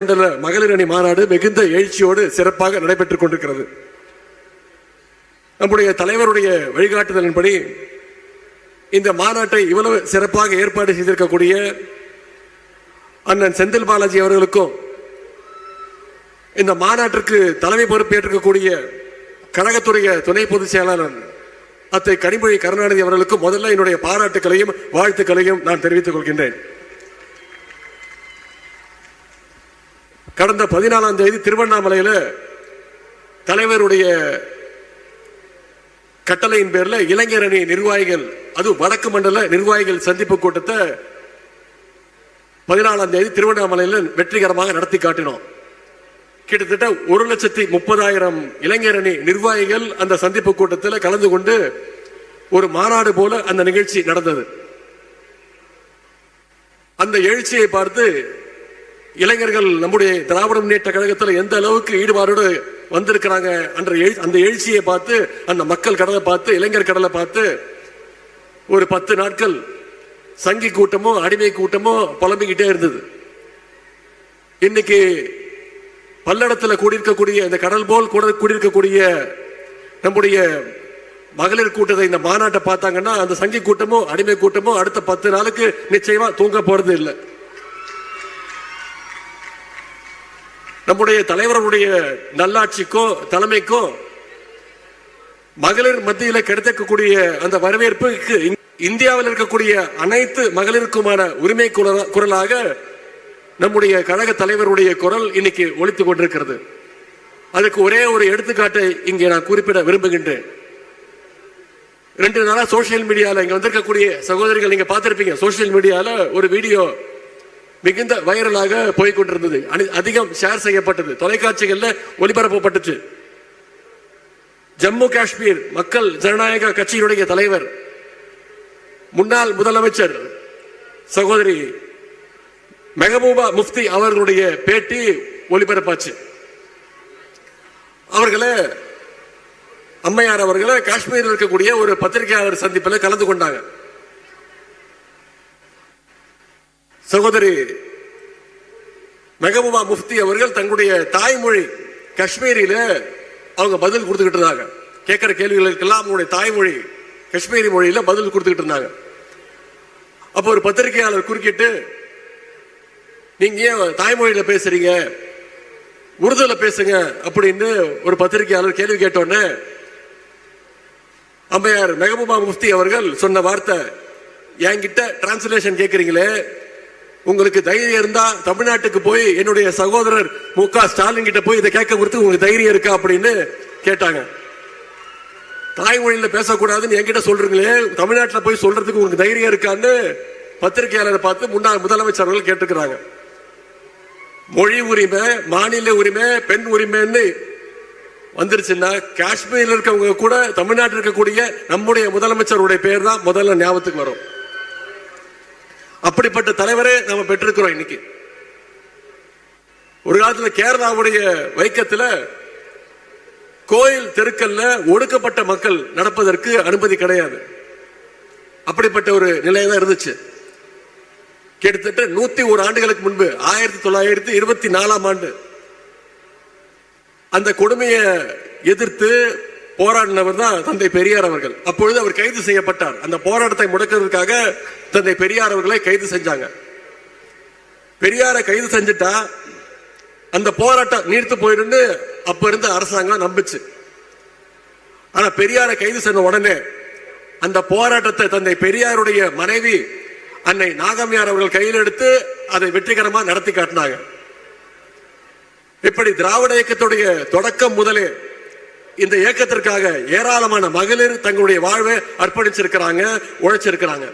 மண்டல மகளிர் அணி மாநாடு மிகுந்த எழுச்சியோடு சிறப்பாக நடைபெற்றுக் கொண்டிருக்கிறது. நம்முடைய தலைவருடைய வழிகாட்டுதலின்படி இந்த மாநாட்டை இவ்வளவு சிறப்பாக ஏற்பாடு செய்திருக்கக்கூடிய அண்ணன் செந்தில் பாலாஜி அவர்களுக்கும் இந்த மாநாட்டிற்கு தலைமை பொறுப்பேற்றிருக்கக்கூடிய கழகத்துடைய துணை பொதுச் செயலாளர் அத்தை கனிமொழி கருணாநிதி அவர்களுக்கு முதல்ல என்னுடைய பாராட்டுகளையும் வாழ்த்துக்களையும் நான் தெரிவித்துக் கொள்கின்றேன். கடந்த பதினாலாம் தேதி திருவண்ணாமலையில் தலைவருடைய கட்டளையின் பேரில் இளைஞர் அணி நிர்வாகிகள் அது வடக்கு மண்டல நிர்வாகிகள் சந்திப்பு கூட்டத்தை பதினாலாம் தேதி திருவண்ணாமலையில் வெற்றிகரமாக நடத்தி காட்டினோம். கிட்டத்தட்ட ஒரு லட்சத்தி முப்பதாயிரம் இளைஞர் அணி நிர்வாகிகள் அந்த சந்திப்பு கூட்டத்தில் கலந்து கொண்டு ஒரு மாநாடு போல அந்த நிகழ்ச்சி நடந்தது. அந்த எழுச்சியை பார்த்து இளைஞர்கள் நம்முடைய திராவிட முன்னேற்ற கழகத்தில் எந்த அளவுக்கு ஈடுபாடோடு வந்திருக்கிறாங்க என்ற அந்த எழுச்சியை பார்த்து அந்த மக்கள் கடலை பார்த்து இளைஞர் கடலை பார்த்து ஒரு பத்து நாட்கள் சங்கி கூட்டமோ அடிமை கூட்டமோ புலம்பிக்கிட்டே இருந்தது. இன்னைக்கு பல்லடத்தில் கூடியிருக்கக்கூடிய இந்த கடல் போல் கூட கூடியிருக்கக்கூடிய நம்முடைய மகளிர் கூட்டத்தை இந்த மாநாட்டை பார்த்தாங்கன்னா அந்த சங்கி கூட்டமோ அடிமை கூட்டமோ அடுத்த பத்து நாளுக்கு நிச்சயமா தூங்க போறது இல்லை நம்முடைய தலைவருடைய நல்லாட்சிக்கோ தலைமைக்கோ மகளிர் மத்தியில் கிடைத்திருக்கக்கூடிய அந்த வரவேற்புக்கு இந்- இந்தியாவில் இருக்கக்கூடிய அனைத்து மகளிருக்குமான உரிமை குரலாக நம்முடைய கழக தலைவருடைய குரல் இன்னைக்கு ஒழித்துக் கொண்டிருக்கிறது. அதுக்கு ஒரே ஒரு எடுத்துக்காட்டை இங்கே நான் குறிப்பிட விரும்புகின்றேன். ரெண்டு நாளா சோசியல் மீடியால இங்க வந்திருக்கக்கூடிய சகோதரிகள் நீங்க பார்த்திருப்பீங்க. சோசியல் மீடியால ஒரு வீடியோ மிகுந்த வைரலாக போய்கொண்டிருந்தது. அதிகம் ஷேர் செய்யப்பட்டது. தொலைக்காட்சிகளில் ஒளிபரப்பப்பட்டுச்சு. ஜம்மு காஷ்மீர் மக்கள் ஜனநாயக கட்சியினுடைய தலைவர் முன்னாள் முதலமைச்சர் சகோதரி மெஹபூபா முஃப்தி அவர்களுடைய பேட்டி ஒளிபரப்பாச்சு. அவர்களை அம்மையார் அவர்களை காஷ்மீரில் இருக்கக்கூடிய ஒரு பத்திரிகையாளர் சந்திப்பில் கலந்து கொண்டாங்க. சகோதரி மெகபூபா முஃப்தி அவர்கள் தங்களுடைய தாய்மொழி காஷ்மீரியில அவங்க பதில் கொடுத்துக்கிட்டு இருந்தாங்க. கேட்கிற கேள்விகளுக்கெல்லாம் அவங்களுடைய தாய்மொழி காஷ்மீரி மொழியில பதில் கொடுத்துக்கிட்டு இருந்தாங்க. அப்போ ஒரு பத்திரிகையாளர் குறுக்கிட்டு நீங்க ஏன் தாய்மொழியில பேசுறீங்க? உருதுல பேசுங்க அப்படின்னு ஒரு பத்திரிகையாளர் கேள்வி கேட்டோன்னே அம்மையார் மெகபூபா முஃப்தி அவர்கள் சொன்ன வார்த்தை என்கிட்ட டிரான்ஸ்லேஷன் கேட்குறீங்களே உங்களுக்கு தைரியம் இருந்தா தமிழ்நாட்டுக்கு போய் என்னுடைய சகோதரர் மு க. ஸ்டாலின் கிட்ட போய் இதை கேட்க கொடுத்து உங்களுக்கு தைரியம் இருக்கா அப்படின்னு கேட்டாங்க. தாய்மொழியில பேசக்கூடாதுன்னு என்கிட்ட சொல்றீங்களே தமிழ்நாட்டில் போய் சொல்றதுக்கு உங்களுக்கு தைரியம் இருக்கான்னு பத்திரிகையாளரை பார்த்து முன்னாள் முதலமைச்சர் அவர்கள் கேட்டுக்கிறாங்க. மொழி உரிமை மாநில உரிமை பெண் உரிமைன்னு வந்துருச்சுன்னா காஷ்மீர்ல இருக்கவங்க கூட தமிழ்நாட்டில் இருக்கக்கூடிய நம்முடைய முதலமைச்சருடைய பேர் தான் முதல்ல ஞாபகத்துக்கு வரும். அப்படிப்பட்ட தலைவரே நம்ம பெற்றிருக்கிறோம் இன்னைக்கு. ஒரு காலத்துல கேரளாவுடைய வைக்கத்துல கோயில் தெருக்கல்ல ஒடுக்கப்பட்ட மக்கள் நடப்பதற்கு அனுமதி கிடையாது. அப்படிப்பட்ட ஒரு நிலை தான் இருந்துச்சு. கிட்டத்தட்ட நூத்தி ஒரு ஆண்டுகளுக்கு முன்பு ஆயிரத்தி தொள்ளாயிரத்தி இருபத்தி நாலாம் ஆண்டு. அந்த கொடுமையை எதிர்த்து போராடினவர் தான் தந்தை பெரியார் அவர்கள். அப்பொழுது அவர் கைது செய்யப்பட்டார். அந்த போராட்டத்தை முடக்கிறதுக்காக தந்தை பெரியார் அவர்களை கைது செஞ்சாங்க. பெரியாரை கைது செஞ்சுட்டா அந்த போராட்டம் நீர்த்து போயிருந்து அப்ப இருந்த அரசாங்கம் நம்பிச்சு. ஆனா பெரியாரை கைது செஞ்ச உடனே அந்த போராட்டத்தை தந்தை பெரியாருடைய மனைவி அன்னை நாகம்யார் அவர்கள் கையில் எடுத்து அதை வெற்றிகரமாக நடத்தி காட்டினாங்க. இப்படி திராவிட இயக்கத்துடைய தொடக்கம் முதலே இந்த இயக்கத்திற்காக ஏராளமான மகளிர் தங்களுடைய வாழ்வை அர்ப்பணிச்சிருக்கிறாங்க உழைச்சிருக்கிறாங்க.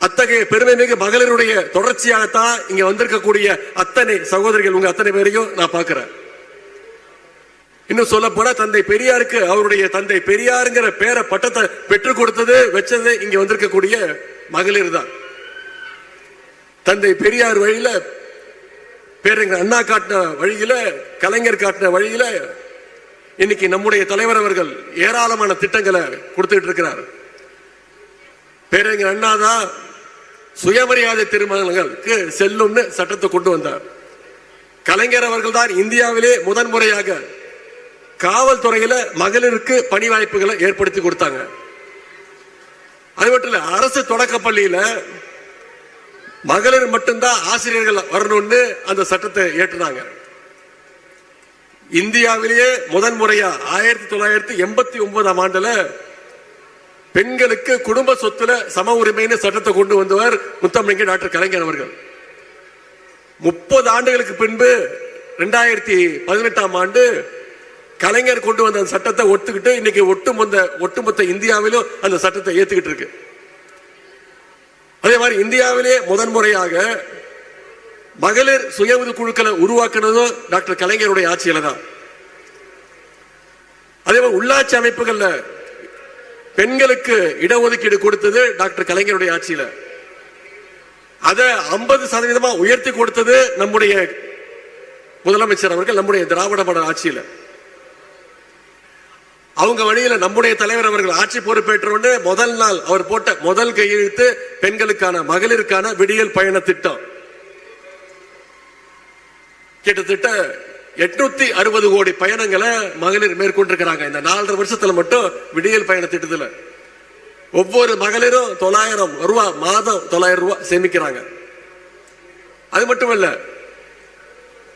அத்தகைய பெருமை மிகு மகளிருடைய தொடர்ச்சியாகத்தான் இங்க வந்திருக்கக்கூடிய அத்தனை சகோதரிகள் உங்க அத்தனை பேரையும் நான் பார்க்கிறேன். இன்னும் சொல்ல போனா தந்தை பெரியாருக்கு அவருடைய தந்தை பெரியாருங்கிற பேரை பட்டத்தை பெற்றுக் கொடுத்தது வச்சது இங்க வந்திருக்கக்கூடிய மகளிர் தான். தந்தை பெரியார் வழியில பேருங்க அண்ணா காட்டின வழியில கலைஞர் காட்டின வழியில இன்னைக்கு நம்முடைய தலைவர் அவர்கள் ஏராளமான திட்டங்களை கொடுத்துட்டு இருக்கிறார். பேரறிஞர் அண்ணா தான் சுயமரியாதை திருமணங்களுக்கு செல்லும்னு சட்டத்தை கொண்டு வந்தார். கலைஞர் அவர்கள் தான் இந்தியாவிலே முதன்முறையாக காவல்துறையில மகளிருக்கு பணி வாய்ப்புகளை ஏற்படுத்தி கொடுத்தாங்க. அது மட்டும் இல்ல அரசு தொடக்க பள்ளியில மகளிர் மட்டும்தான் ஆசிரியர்கள் வரணும்னு அந்த சட்டத்தை ஏற்றுனாங்க. இந்தியாவிலேயே முதன் முறையா ஆயிரத்தி தொள்ளாயிரத்தி எண்பத்தி ஒன்பதாம் ஆண்டுல பெண்களுக்கு குடும்ப சொத்துல சம உரிமைன்னு சட்டத்தை கொண்டு வந்தவர் முத்தமிழங்க டாக்டர் கலைஞர் அவர்கள். முப்பது ஆண்டுகளுக்கு பின்பு ரெண்டாயிரத்தி பதினெட்டாம் ஆண்டு கலைஞர் கொண்டு வந்த அந்த சட்டத்தை ஒத்துக்கிட்டு இன்னைக்கு ஒட்டுமொத்த ஒட்டுமொத்த இந்தியாவிலும் அந்த சட்டத்தை ஏத்துக்கிட்டு இருக்கு. அதே மாதிரி இந்தியாவிலே முதன்முறையாக மகளிர் சுய உதவி குழுக்களை உருவாக்குனதும் டாக்டர் கலைஞருடைய ஆட்சியில தான். அதே மாதிரி உள்ளாட்சி அமைப்புகள்ல பெண்களுக்கு இடஒதுக்கீடு கொடுத்தது டாக்டர் கலைஞருடைய ஆட்சியில. அதை ஐம்பது சதவீதமா உயர்த்தி கொடுத்தது நம்முடைய முதலமைச்சர் அவர்கள் நம்முடைய திராவிட மாடல் ஆட்சியில. அவங்க வழியில நம்முடைய தலைவர் அவர்கள் ஆட்சி பொறுப்பேற்ற உடனே முதல் நாள் அவர் போட்ட முதல் கையெழுத்து பெண்களுக்கான மகளிருக்கான விடியல் பயண திட்டம். கிட்டத்தட்ட எட்நூத்தி அறுபது கோடி பயணங்களை மகளிர் மேற்கொண்டிருக்கிறாங்க. இந்த நாலரை வருஷத்துல மட்டும் விடியல் பயண திட்டத்துல. ஒவ்வொரு மகளிரும் தொள்ளாயிரம் ரூபா மாதம் தொள்ளாயிரம் ரூபாய் சேமிக்கிறாங்க. அது மட்டும் இல்ல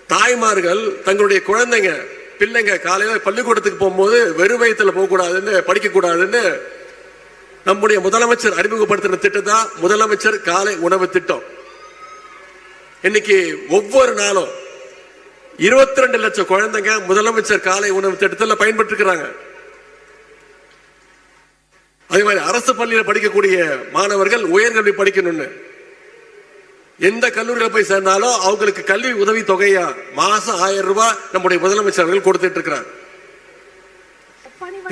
தாய்மார்கள் தங்களுடைய குழந்தைங்க பிள்ளைங்க காலையில பள்ளிக்கூடத்துக்கு போகும்போது வெறும் வயிற்றுல போக கூடாதுன்னு படிக்க கூடாதுன்னு நம்முடைய முதலமைச்சர் அறிமுகப்படுத்தின திட்டம் தான் முதலமைச்சர் காலை உணவு திட்டம். இன்னைக்கு ஒவ்வொரு நாளும் இருபத்தி ரெண்டு லட்சம் குழந்தைங்க முதலமைச்சர் காலை உணவு திட்டத்தில் பயன்பட்டுருக்கிறாங்க அதே மாதிரி அரசு பள்ளியில் படிக்கக்கூடிய மாணவர்கள் உயர்கல்வி படிக்கணும்னு. எந்த கல்லூரியில் போய் சேர்ந்தாலும் அவங்களுக்கு கல்வி உதவி தொகையா மாசம் ஆயிரம் ரூபாய் நம்முடைய முதலமைச்சர் அவர்கள் கொடுத்துட்டு இருக்கிறார்.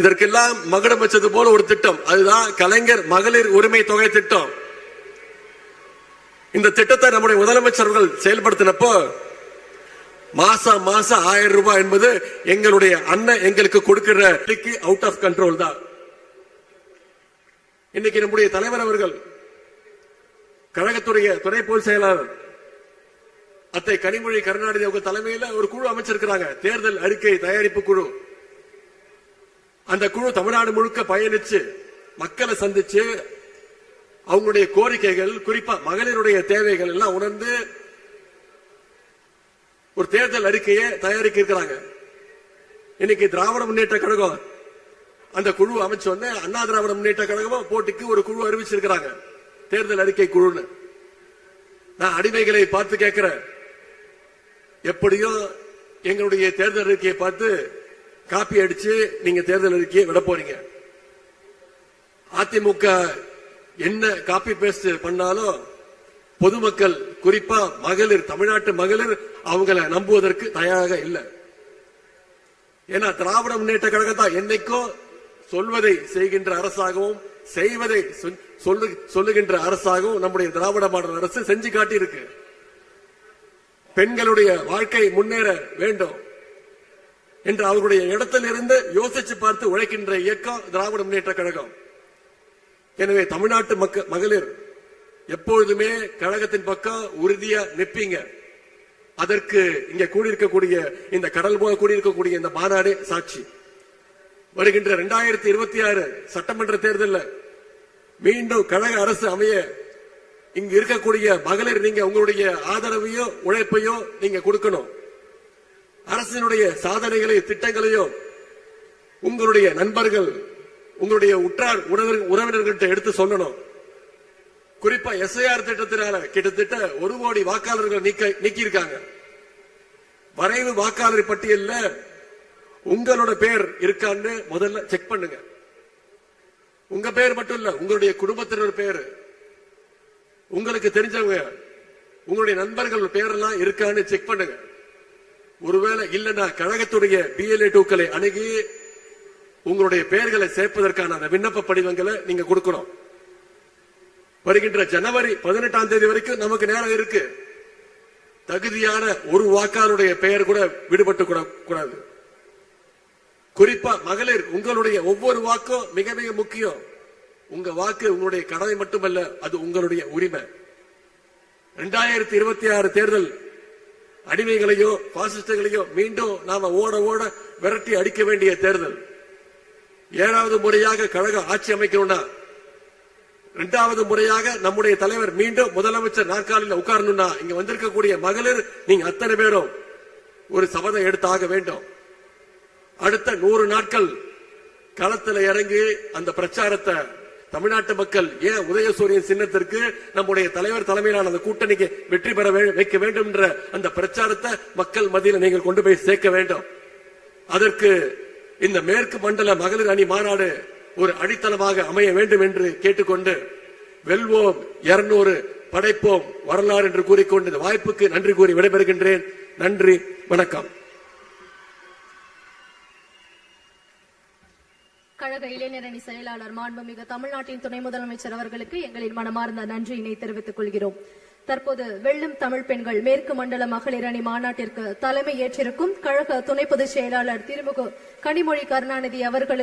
இதற்கெல்லாம் மகுடம் வச்சது போல ஒரு திட்டம். அதுதான் கலைஞர் மகளிர் உரிமை தொகை திட்டம். இந்த திட்டத்தை நம்முடைய முதலமைச்சர் அவர்கள் செயல்படுத்தினப்போ மாசம் மாசம் ஆயிரம் ரூபாய் என்பது எங்களுடைய அண்ணன் எங்களுக்கு கொடுக்கிற அவுட் ஆஃப் கண்ட்ரோல் தான். இன்னைக்கு நம்முடைய தலைவர் அவர்கள் கழகத்துடைய துணை பொதுச் செயலாளர் அத்தை கனிமொழி கருணாநிதி அவங்க தலைமையில ஒரு குழு அமைச்சிருக்கிறாங்க. தேர்தல் அறிக்கை தயாரிப்பு குழு. அந்த குழு தமிழ்நாடு முழுக்க பயணிச்சு மக்களை சந்திச்சு அவங்களுடைய கோரிக்கைகள் குறிப்பா மகளிருடைய தேவைகள் எல்லாம் உணர்ந்து ஒரு தேர்தல் அறிக்கையை தயாரிக்க இருக்கிறாங்க இன்னைக்கு திராவிட முன்னேற்ற கழகம் அந்த குழு அமைச்ச அண்ணா திராவிட முன்னேற்ற கழகமும் போட்டிக்கு ஒரு குழு அறிவிச்சிருக்கிறாங்க. தேர்தல் அறிக்கை குழுன்னு. நான் அடிமைகளை பார்த்து கேட்கிறேன். எப்படியோ எங்களுடைய தேர்தல் அறிக்கையை பார்த்து காப்பி அடிச்சு நீங்க தேர்தல் அறிக்கையை விட போறீங்க. அதிமுக என்ன காப்பி பேஸ்ட் பண்ணாலும் பொதுமக்கள் குறிப்பா மகளிர் தமிழ்நாட்டு மகளிர் அவங்கள நம்புவதற்கு தயாராக இல்லை. ஏன்னா திராவிட முன்னேற்ற கழகத்தான் என்னைக்கோ சொல்வதை செய்கின்ற அரசாகவும் செய்வதை சொல்லு சொல்லுகின்ற அரசாகவும் நம்முடைய திராவிட மாடல் அரசு செஞ்சு காட்டி இருக்கு பெண்களுடைய வாழ்க்கை முன்னேற வேண்டும் என்று அவருடைய இடத்தில் இருந்து யோசிச்சு பார்த்து உழைக்கின்ற இயக்கம் திராவிட முன்னேற்ற கழகம். எனவே தமிழ்நாட்டு மக்கள் மகளிர் எப்பொழுதுமே கழகத்தின் பக்கம் உறுதியா நிற்பீங்க அதற்கு இங்க கூடியிருக்கக்கூடிய இந்த கடல் போல கூடியிருக்கக்கூடிய இந்த மாநாடு சாட்சி. வருகின்ற இரண்டாயிரத்தி இருபத்தி ஆறு சட்டமன்ற தேர்தலில் மீண்டும் கழக அரசு அமைய இங்க இருக்கக்கூடிய மகளிர் நீங்க உங்களுடைய ஆதரவையும் உழைப்பையோ நீங்க கொடுக்கணும். அரசினுடைய சாதனைகளையும் திட்டங்களையும் உங்களுடைய நண்பர்கள் உங்களுடைய உற்றார் உறவினர்கள்ட்ட எடுத்து சொல்லணும். குறிப்பா எஸ்ஐஆர் திட்டத்தினால கிட்டத்தட்ட ஒரு கோடி வாக்காளர்கள் நீக்க நீக்கியிருக்காங்க. வரைவு வாக்காளர் பட்டியல்ல உங்களோட பேர் இருக்கான்னு முதல்ல செக் பண்ணுங்க. உங்க பேர் மட்டும் இல்ல உங்களுடைய குடும்பத்தினர் பேர். உங்களுக்கு தெரிஞ்சவங்க உங்களுடைய நண்பர்கள் பேரெல்லாம் இருக்கான்னு செக் பண்ணுங்க. ஒருவேளை இல்லைன்னா கழகத்துடைய பிஎல்ஏ டூக்களை அணுகி உங்களுடைய பெயர்களை சேர்ப்பதற்கான அந்த விண்ணப்ப படிவங்களை நீங்க கொடுக்கணும். வருகின்ற ஜனவரி பதினெட்டாம் தேதி வரைக்கும் நமக்கு நேரம் இருக்கு. தகுதியான ஒரு வாக்காளருடைய பெயர் கூட விடுபட்டு கூட- கூடாது. குறிப்பா மகளிர் உங்களுடைய ஒவ்வொரு வாக்கும் மிக மிக முக்கியம். உங்க வாக்கு உங்களுடைய கடமை மட்டுமல்ல அது உங்களுடைய உரிமை. இரண்டாயிரத்தி இருபத்தி ஆறு தேர்தல் அடிமைகளையோ பாசிஸ்டுகளையும் மீண்டும் நாம ஓட ஓட விரட்டி அடிக்க வேண்டிய தேர்தல். ஏழாவது முறையாக கழக ஆட்சி அமைக்கணும்னா இரண்டாவது முறையாக நம்முடைய தலைவர் மீண்டும் முதலமைச்சர் நாற்காலியில் உட்காரணும்னா இங்க வந்திருக்கக்கூடிய மகளிர் நீங்க அத்தனை பேரும் ஒரு சபதம் எடுத்தாக வேண்டும். அடுத்த நூறு நாட்கள் களத்தில் இறங்கி அந்த பிரச்சாரத்தை தமிழ்நாட்டு மக்கள் ஏன் உதயசூரியன் சின்னத்திற்கு நம்முடைய தலைவர் தலைமையிலான அந்த கூட்டணிக்கு வெற்றி பெற வைக்க வேண்டும் என்ற அந்த பிரச்சாரத்தை மக்கள் மத்தியில் நீங்கள் கொண்டு போய் சேர்க்க வேண்டும். அதற்கு இந்த மேற்கு மண்டல மகளிர் அணி மாநாடு ஒரு அடித்தளமாக அமைய வேண்டும் என்று கேட்டுக்கொண்டு வெல்வோம் இருநூறு படைப்போம் வரலாறு என்று கூறிக்கொண்டு இந்த வாய்ப்புக்கு நன்றி கூறி விடைபெறுகின்றேன். நன்றி வணக்கம். கழக இளைஞரணி செயலாளர் மாண்புமிகு தமிழ்நாட்டின் துணை முதலமைச்சர் அவர்களுக்கு எங்களின் மனமார்ந்த நன்றியினை தெரிவித்துக் கொள்கிறோம். தற்போது வெள்ளம் தமிழ் பெண்கள் மேற்கு மண்டல மகளிர் அணி மாநாட்டிற்கு தலைமை ஏற்றிருக்கும் கழக துணை பொதுச் செயலாளர் திருமுக கனிமொழி கருணாநிதி அவர்களுக்கு